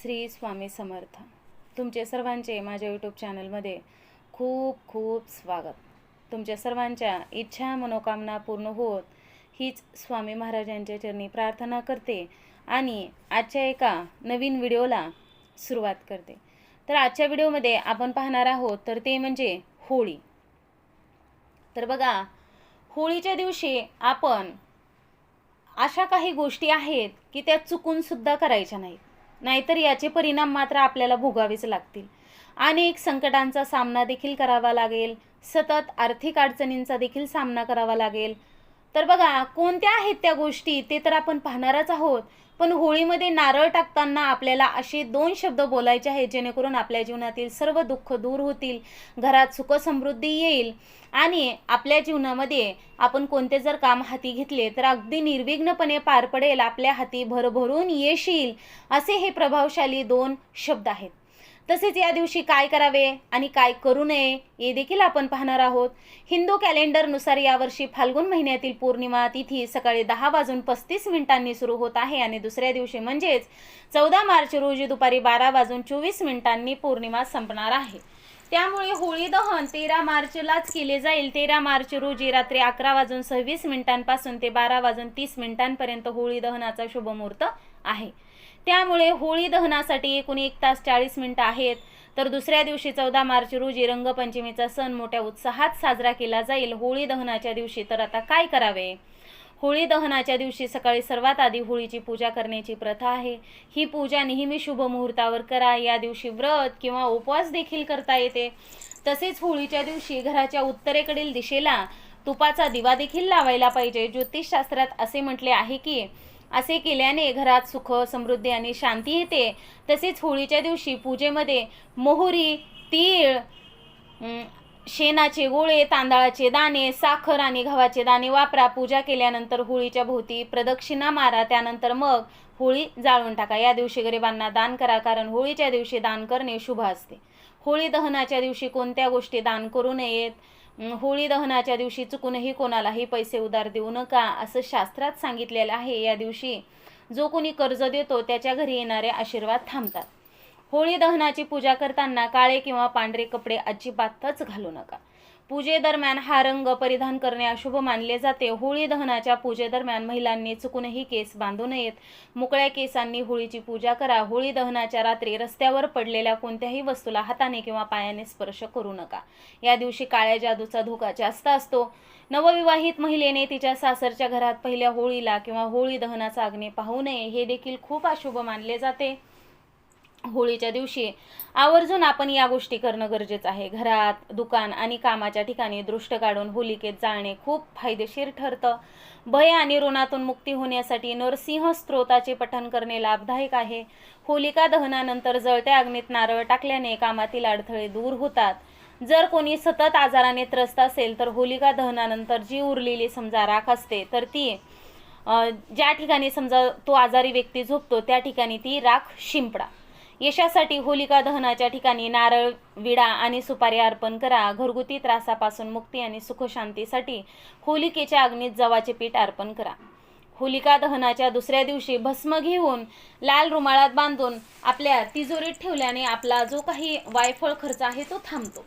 श्री स्वामी समर्थ. तुमचे सर्वांचे माझ्या यूट्यूब चॅनलमध्ये खूप खूप स्वागत. तुमच्या सर्वांच्या इच्छा मनोकामना पूर्ण होत हीच स्वामी महाराजांच्या चरणी प्रार्थना करते आणि आजच्या एका नवीन व्हिडिओला सुरुवात करते. तर आजच्या व्हिडिओमध्ये आपण पाहणार आहोत तर ते म्हणजे होळी. तर बघा होळीच्या दिवशी आपण अशा काही गोष्टी आहेत की त्या चुकून सुद्धा करायच्या नाहीत. नाहीतर याचे परिणाम मात्र आपल्याला भोगावेच लागतील. अनेक संकटांचा सामना देखील करावा लागेल. सतत आर्थिक अडचणींचा देखील सामना करावा लागेल. तर बघा कोणत्या आहेत त्या गोष्टी? ते तर आपण पाहणारच आहोत. पण होळीमध्ये नारळ टाकताना आपल्याला असे दोन शब्द बोलायचे आहेत जेणेकरून आपल्या जीवनातील सर्व दुःख दूर होतील घरात सुख समृद्धी येईल आणि आपल्या जीवनामध्ये आपण कोणते जर काम हाती घेतले तर अगदी निर्विघ्नपणे पार पडेल आपल्या हाती भरभरून येशील असे हे प्रभावशाली दोन शब्द आहेत. तसेच या दिवशी काय करावे आणि काय करू नये हे देखील आपण पाहणार आहोत. हिंदू कॅलेंडरनुसार यावर्षी फाल्गुन महिन्यातील पौर्णिमा तिथी सकाळी दहा वाजून पस्तीस मिनिटांनी सुरू होत आहे आणि दुसऱ्या दिवशी म्हणजेच चौदा मार्च रोजी दुपारी बारा वाजून चोवीस मिनिटांनी पौर्णिमा संपणार आहे. त्यामुळे होळी दहन तेरा मार्चलाच केले जाईल. तेरा मार्च रोजी रात्री अकरा वाजून सव्वीस मिनिटांपासून ते बारा वाजून तीस मिनिटांपर्यंत होळी दहनाचा शुभमुहूर्त आहे. त्यामुळे होळी दहनासाठी एकूण एक तास चाळीस मिनिटं आहेत. तर दुसऱ्या दिवशी चौदा मार्च रोजी रंगपंचमीचा सण मोठ्या उत्साहात साजरा केला जाईल. होळी दहनाच्या दिवशी तर आता काय करावे? होळी दहनाच्या दिवशी सकाळी सर्वात आधी होळीची पूजा करण्याची प्रथा आहे. ही पूजा नेहमी शुभ मुहूर्तावर करा. या दिवशी व्रत किंवा उपवास देखील करता येते. तसेच होळीच्या दिवशी घराच्या उत्तरेकडील दिशेला तुपाचा दिवा देखील लावायला पाहिजे. ज्योतिषशास्त्रात असे म्हटले आहे की असे केल्याने घरात सुख समृद्धी आणि शांती येते. तसेच होळीच्या दिवशी पूजेमध्ये मोहरी तीळ शेणाचे गोळे तांदळाचे दाणे साखर आणि गव्हाचे दाणे वापरा. पूजा केल्यानंतर होळीच्या भोवती प्रदक्षिणा मारा. त्यानंतर मग होळी जाळून टाका. या दिवशी गरिबांना दान करा कारण होळीच्या दिवशी दान करणे शुभ असते. होळी दहनाच्या दिवशी कोणत्या गोष्टी दान करू नयेत? होळी दहनाच्या दिवशी चुकूनही कोणालाही पैसे उधार देऊ नका असं शास्त्रात सांगितलेलं आहे. या दिवशी जो कोणी कर्ज देतो त्याच्या घरी येणारे आशीर्वाद थांबतात. होळी दहनाची पूजा करताना काळे किंवा पांढरे कपडे अजिबातच घालू नका. पूजेदरम्यान हा रंग परिधान करणे अशुभ मानले जाते. होळी दहनाच्या पूजेदरम्यान महिलांनी चुकूनही केस बांधू नयेत. मोकळ्या केसांनी होळीची पूजा करा. होळी दहनाच्या रात्री रस्त्यावर पडलेल्या कोणत्याही वस्तूला हाताने किंवा पायाने स्पर्श करू नका. या दिवशी काळ्या जादूचा धोका जास्त असतो. नवविवाहित महिलेने तिच्या सासरच्या घरात पहिल्या होळीला किंवा होळी दहनाचा अग्नी पाहू नये हे देखील खूप अशुभ मानले जाते. होळीच्या दिवशी आवर्जून आपण या गोष्टी करणं गरजेचं आहे. घरात दुकान आणि कामाच्या ठिकाणी दृष्ट काढून होलिकेत जाळणे खूप फायदेशीर ठरतं. भय आणि ऋणातून मुक्ती होण्यासाठी नरसिंह स्त्रोताचे पठण करणे लाभदायक आहे. होलिका दहनानंतर जळत्या अग्नीत नारळ टाकल्याने कामातील अडथळे दूर होतात. जर कोणी सतत आजाराने त्रस्त असेल तर होलिका दहनानंतर जी उरलेली समजा राख असते तर ती ज्या ठिकाणी समजा तो आजारी व्यक्ती झोपतो त्या ठिकाणी ती राख शिंपडा. यशासाठी होलिका दहनाच्या ठिकाणी नारळ विडा आणि सुपारी अर्पण करा. घरगुती त्रासापासून मुक्ती आणि सुखशांतीसाठी होलिकेच्या अग्नीत जवाचे पीठ अर्पण करा. होलिका दहनाच्या दुसऱ्या दिवशी भस्म घेऊन लाल रुमाळात बांधून आपल्या तिजोरीत ठेवल्याने आपला जो काही वायफळ खर्च आहे तो थांबतो.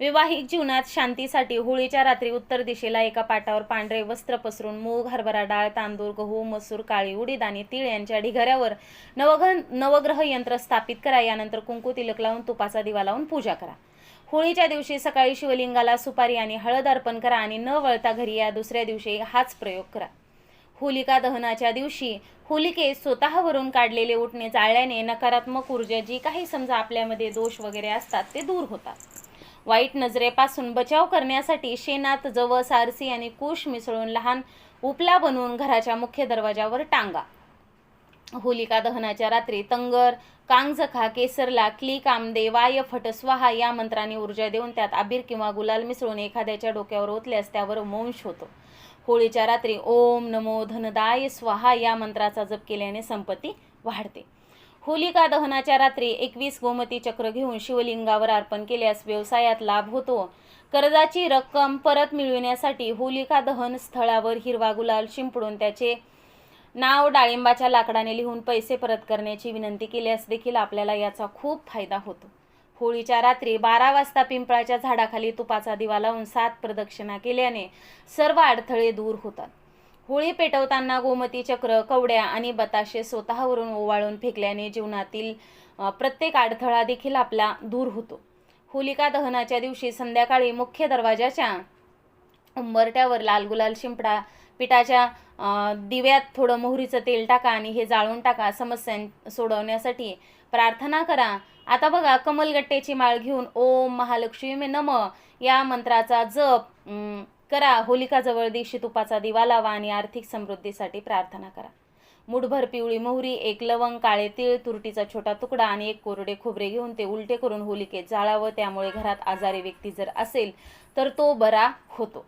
वैवाहिक जीवनात शांतीसाठी होळीच्या रात्री उत्तर दिशेला एका पाटावर पांढरे वस्त्र पसरून मूग हरभरा डाळ तांदूळ गहू मसूर काळी उडीद आणि तीळ यांच्या ढिगाऱ्यावर नवग्रह नवग्रह यंत्र स्थापित करा. यानंतर कुंकू तिलक लावून तुपाचा दिवा लावून पूजा करा. होळीच्या दिवशी सकाळी शिवलिंगाला सुपारी आणि हळद अर्पण करा आणि न वळता घरी या दुसऱ्या दिवशी हाच प्रयोग करा. होलिका दहनाच्या दिवशी होलिके स्वतःवरून काढलेले उठणे जाळल्याने नकारात्मक ऊर्जा जी काही समजा आपल्यामध्ये दोष वगैरे असतात ते दूर होतात. वाईट नजरेपासून बचाव करण्यासाठी शेणात जवस आरसी आणि कुश मिसळून लहान उपला बनवून घराच्या मुख्य दरवाजावर टांगा. होलिका दहनाच्या रात्री तंगर कांगजखा केसरला क्ली कामदे वाय फट स्वाहा या मंत्राने ऊर्जा देऊन त्यात आबीर किंवा गुलाल मिसळून एखाद्याच्या डोक्यावर ओतल्यास त्यावर वंश होतो. होळीच्या रात्री ओम नमो धनदाय स्वाहा या मंत्राचा जप केल्याने संपत्ती वाढते. होलिका दहनाच्या रात्री एकवीस गोमती चक्र घेऊन शिवलिंगावर अर्पण केल्यास व्यवसायात लाभ होतो. कर्जाची रक्कम परत मिळविण्यासाठी होलिका दहन स्थळावर हिरवा गुलाल शिंपडून त्याचे नाव डाळिंबाच्या लाकडाने लिहून पैसे परत करण्याची विनंती केल्यास देखील आपल्याला याचा खूप फायदा होतो. होळीच्या रात्री बारा वाजता पिंपळाच्या झाडाखाली तुपाचा दिवा लावून सात प्रदक्षिणा केल्याने सर्व अडथळे दूर होतात. होळी पेटवताना गोमती चक्र कवड्या आणि बताशे स्वतःवरून ओवाळून फेकल्याने जीवनातील प्रत्येक अडथळा देखील आपला दूर होतो. होलिका दहनाच्या दिवशी संध्याकाळी मुख्य दरवाजाच्या उंबरट्यावर लाल गुलाल शिंपडा पिठाच्या दिव्यात थोडं मोहरीचं तेल टाका आणि हे जाळून टाका. समस्या सोडवण्यासाठी प्रार्थना करा. आता बघा कमलगट्ट्याची माळ घेऊन ओम महालक्ष्मी नम या मंत्राचा जप करा. होलिकाजवळ दिवशी तुपाचा दिवा लावा आणि आर्थिक समृद्धीसाठी प्रार्थना करा. मुठभर पिवळी मोहरी एक लवंग काळे तीळ तुरटीचा छोटा तुकडा आणि एक कोरडे खोबरे घेऊन ते उलटे करून होलिकेत जाळावं. त्यामुळे घरात आजारी व्यक्ती जर असेल तर तो बरा होतो.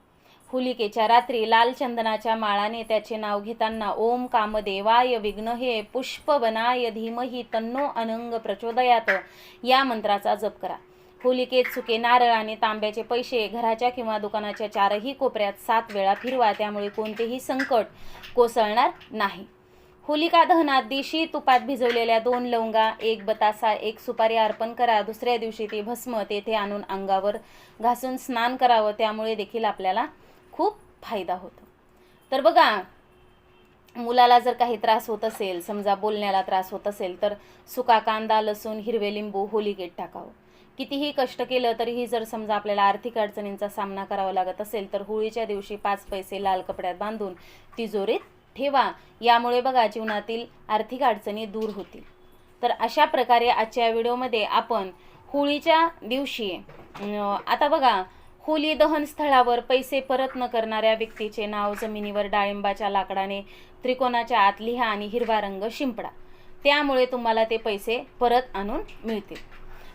होलिकेच्या रात्री लाल चंदनाच्या माळाने त्याचे नाव घेताना ओम कामदेवाय विघ्न हे पुष्पवनाय धीमही तन्नो अनंग प्रचोदयात. या मंत्राचा जप करा. होलिकेत सुके नारळ आणि तांब्याचे पैसे घराच्या किंवा दुकानाच्या चारही कोपऱ्यात सात वेळा फिरवा त्यामुळे कोणतेही संकट कोसळणार नाही. होलिका दहनात देशी तुपात भिजवलेल्या दोन लवंगा एक बतासा एक सुपारी अर्पण करा दुसऱ्या दिवशी ते भस्म तेथे आणून अंगावर घासून स्नान करावं त्यामुळे देखील आपल्याला खूप फायदा होतो. तर बघा मुलाला जर काही त्रास होत असेल समजा बोलण्याला त्रास होत असेल तर सुका कांदा लसूण हिरवे लिंबू होलिकेत टाकावं. कितीही कष्ट केलं तरीही जर समजा आपल्याला आर्थिक अडचणींचा सामना करावा लागत असेल तर होळीच्या दिवशी पाच पैसे लाल कपड्यात बांधून तिजोरीत ठेवा. यामुळे बघा जीवनातील आर्थिक अडचणी दूर होतील. तर अशा प्रकारे आजच्या व्हिडिओमध्ये आपण होळीच्या दिवशी आता बघा होली दहन स्थळावर पैसे परत न करणाऱ्या व्यक्तीचे नाव जमिनीवर डाळिंबाच्या लाकडाने त्रिकोणाच्या आत लिहा आणि हिरवा रंग शिंपडा. त्यामुळे तुम्हाला ते पैसे परत आणून मिळतील.